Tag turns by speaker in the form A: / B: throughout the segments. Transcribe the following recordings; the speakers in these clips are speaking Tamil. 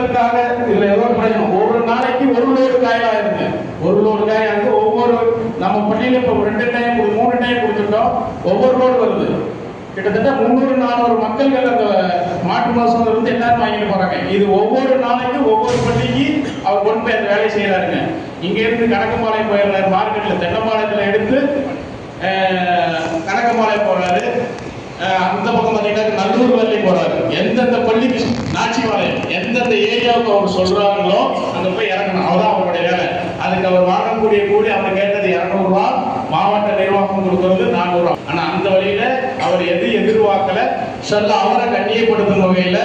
A: மக்களுக்காக இதுல ஏதோ பிரயோஜனம். ஒரு நாளைக்கு ஒரு லோடு காயா இருக்கு. ஒரு லோடு காயா இருக்கு ஒவ்வொரு நம்ம பள்ளியில இப்ப ரெண்டு டைம் மூணு டைம் கொடுத்துட்டோம் ஒவ்வொரு லோடு வருது. கிட்டத்தட்ட முந்நூறு நானூறு மக்கள்கள் அந்த மாட்டு மாசம் இருந்து எல்லாரும் வாங்கிட்டு போறாங்க. இது ஒவ்வொரு நாளைக்கும் ஒவ்வொரு பள்ளிக்கு அவர் கொண்டு போய் அந்த வேலையை செய்யறாருங்க இங்க இருந்து கணக்கம்பாளையம் போயிடுறாரு. மார்க்கெட்ல தென்னம்பாளையத்துல எடுத்து கணக்கம்பாளையம் போறாரு. அந்த பக்கம் பார்த்தீங்கன்னா அவர் சொல்றாங்களோ அங்க போய் இறங்கணும். அவதான் அவருடைய வேலை. அதுக்கு அவர் வாங்கக்கூடிய கூலி அவர் கேட்டது இரநூறுவா மாவட்ட நிர்வாகம் கொடுக்கறது நானூறுவா. ஆனா அந்த வழியில அவர் எது எதிர்பார்க்கல சொல்ல அவரை கண்ணியப்படுத்தும் வகையில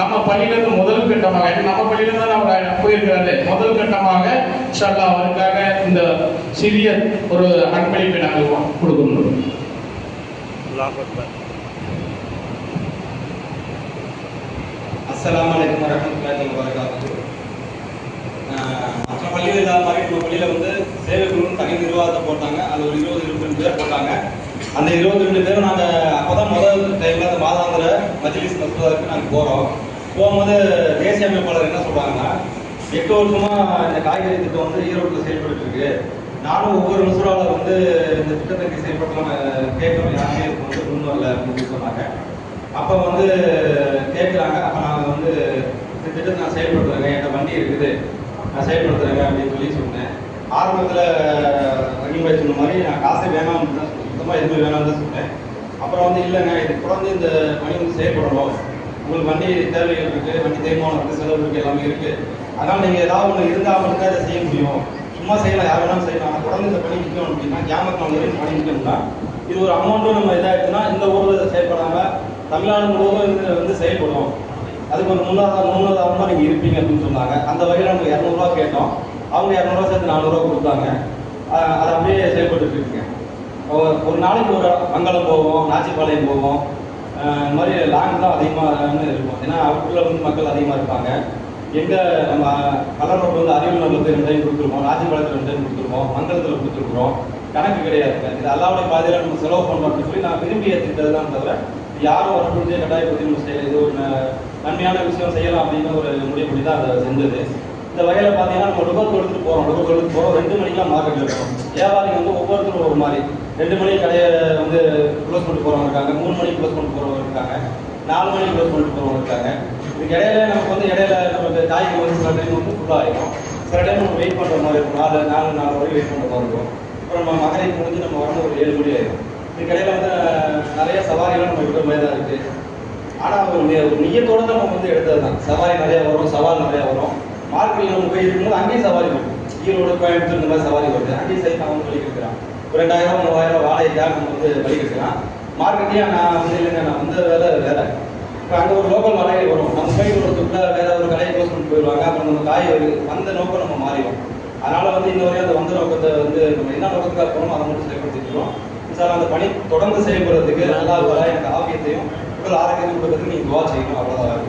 A: நம்ம பள்ளியில இருந்து முதல் கட்டமாக நம்ம பள்ளியிலிருந்து அவர் போயிருக்கிறாரு. முதல் கட்டமாக சொல்ல அவருக்காக இந்த சிறிய ஒரு அன்பளிப்பை நாங்கள் கொடுக்கணும்.
B: அஸ்லாம் வலைக்கம் வரஹ்மத்துல்லாஹி வரகாத்து மற்ற பள்ளிகள் இல்லாத மாதிரி நம்ம பள்ளியில் வந்து சேவை தனி நிர்வாகத்தை போட்டாங்க. அது ஒரு இருபது இருபத்தி ரெண்டு பேர் போட்டாங்க. அந்த இருபத்தி ரெண்டு பேரும் நாங்கள் அப்போ தான் முதல் டைமில் அந்த மாதாந்திர மஜிலிஸ் மசோதாவுக்கு நாங்கள் போகிறோம் போகும்போது தேசிய அமைப்பாளர் என்ன சொல்கிறாங்கன்னா எட்டு வருஷமாக இந்த காய்கறி திட்டம் வந்து ஈரோட்டில் செயல்பட்டு இருக்கு நானும் ஒவ்வொரு மசூராவில் வந்து இந்த திட்டத்தை செயல்படுத்தலாம் கேட்கணும் யாருமே வந்து முன் வரல அப்படின்னு சொன்னாங்க. அப்போ வந்து கேட்குறாங்க. அப்போ வந்து இந்த திட்டத்தை நான் செயல்படுத்துறேங்க என்கிட்ட வண்டி இருக்குது நான் செயல்படுத்துறேங்க அப்படின்னு சொல்லி சொன்னேன். ஆரம்பத்தில் ரகிபாய் சொன்ன மாதிரி நான் காசே வேணாம்னு தான் சுத்தமாக எதுவுமே வேணாம்னு தான் சொன்னேன். அப்புறம் வந்து இல்லைங்க இது தொடர்ந்து இந்த பணி வந்து செயல்படணும். உங்களுக்கு வண்டி தேவைகள் இருக்குது வண்டி தேய்மானம் இருக்குது செலவு இருக்குது எல்லாமே இருக்குது அதனால் நீங்கள் ஏதாவது ஒன்று இருந்தால் மட்டும் இதை செய்ய முடியும். சும்மா செய்யலாம் யார் வேணாலும் செய்யலாம். ஆனால் தொடர்ந்து இந்த பணி நிற்கணும் அப்படின்னா கேமரா நாள் வரைக்கும் பணி நிற்கணும்னா இது ஒரு அமௌண்ட்டும் நம்ம இதாகிடுச்சுன்னா இந்த ஊரில் செயல்படாமல் தமிழ்நாடு முழுவதும் இது வந்து செயல்படும். அதுக்கு ஒரு முன்னாதாரம் தான் நீங்கள் இருப்பீங்க அப்படின்னு சொன்னாங்க. அந்த வகையில் நம்ம இரநூறுவா கேட்டோம். அவங்க இரநூறுவா சேர்த்து நானூறுரூவா கொடுத்தாங்க. அதை அது அப்படியே செயல்பட்டு இருக்குங்க ஒரு- நாளைக்கு ஒரு மங்களம் போவோம் நாச்சிப்பாளையம் போவோம். இந்த மாதிரி லாங் தான் அதிகமாக இருக்கும். ஏன்னா அவுட்டில் வந்து மக்கள் அதிகமாக இருப்பாங்க. எங்கே நம்ம கலரோடு வந்து அறிவியல் நல்லது ரெண்டு டைம் கொடுத்துருக்கோம். ராஜபாளையத்தில் ரெண்டு டைம் கொடுத்துருக்கோம். மங்களத்தில் கொடுத்துருக்குறோம். கணக்கு கிடையாது. இது அல்லாவுடைய பாதையில் நம்ம செலவு பண்ணோம் அப்படின்னு சொல்லி நான் விரும்பி ஏற்றுக்கிட்டது தான் தவிர யாரும் வரக்கூடிய கட்டாயப்படுத்தி நம்ம செய்யல. இது ஒரு நன்மையான விஷயம் செய்யலாம் அப்படின்னு ஒரு முடிவு பண்ணி தான் அதை செஞ்சது. இந்த வகையில் பார்த்தீங்கன்னா நம்ம லுகர் எடுத்துட்டு போகிறோம் லுகர் எடுத்து போகிறோம் ரெண்டு மணிக்கெல்லாம் மார்க்கெட்டில் இருக்கோம். வியாபாரிங்க வந்து ஒவ்வொருத்தரும் ஒரு மாதிரி. ரெண்டு மணிக்கு கடையை வந்து க்ளோஸ் பண்ணிட்டு போகிறவங்க இருக்காங்க. மூணு மணிக்கு க்ளோஸ் பண்ணிட்டு போகிறவங்க இருக்காங்க. நாலு மணிக்கு க்ளோஸ் பண்ணிட்டு போகிறவங்க இருக்காங்க. இதுக்கு இடையில நமக்கு வந்து இடையில நமக்கு காய்கறி வந்து சில டைம் வந்து ஃபுல்லாக ஆகிடும் சில டைம் நம்ம வெயிட் பண்ணுற மாதிரி இருக்கும். நாலு நாலு நாலு வரை வெயிட் பண்ணுற மாதிரி இருக்கும். அப்புறம் நம்ம மகளிர் முடிஞ்சு நம்ம வரணும் ஒரு ஏழு மணி ஆகிடும் இதுக்கு இடையில வந்து நிறைய சவாரிகளும் நம்ம இருக்கிற மாதிரி தான் இருக்குது ஆனால் ஒரு நி- தான் நம்ம வந்து எடுத்தது தான். சவாரி நிறையா வரும் சவால் நிறையா வரும். மார்க்கெட்டில் நம்ம போய் இருக்கும்போது அங்கேயும் சவாரி வரும். ஈரோடு கோயம்புத்தூர் இந்த மாதிரி சவாரி வருது. அங்கேயும் சைட் அவன் வழி இருக்கிறான் ஒரு ரெண்டாயிரம் மூவாயிரம் வாடகைக்காக நம்ம வந்து வழி இருக்கிறான் மார்க்கெட்லேயே நான் வந்து இல்லைங்க நான் வந்து வேலை வேலை. இப்போ அங்கே ஒரு லோக்கல் வாடகை வரும். நம்ம போய் வரதுக்குள்ள வேற ஒரு கடையை க்ளோஸ் பண்ணி போயிடுவாங்க. அப்புறம் நம்ம காய் வருது வந்த நோக்கம் நம்ம மாறிடும். அதனால் வந்து இன்ன வரையும் அந்த வந்த நோக்கத்தை வந்து நம்ம என்ன நோக்கத்துக்காக போகணும் அதை மட்டும் செயல்படுத்திக்கிறோம் சார் அந்த பணி தொடர்ந்து செயல்படுறதுக்கு நல்லா வர எனக்கு ஆவியத்தையும் بالعربي بالبدني الواجهي مع الرضا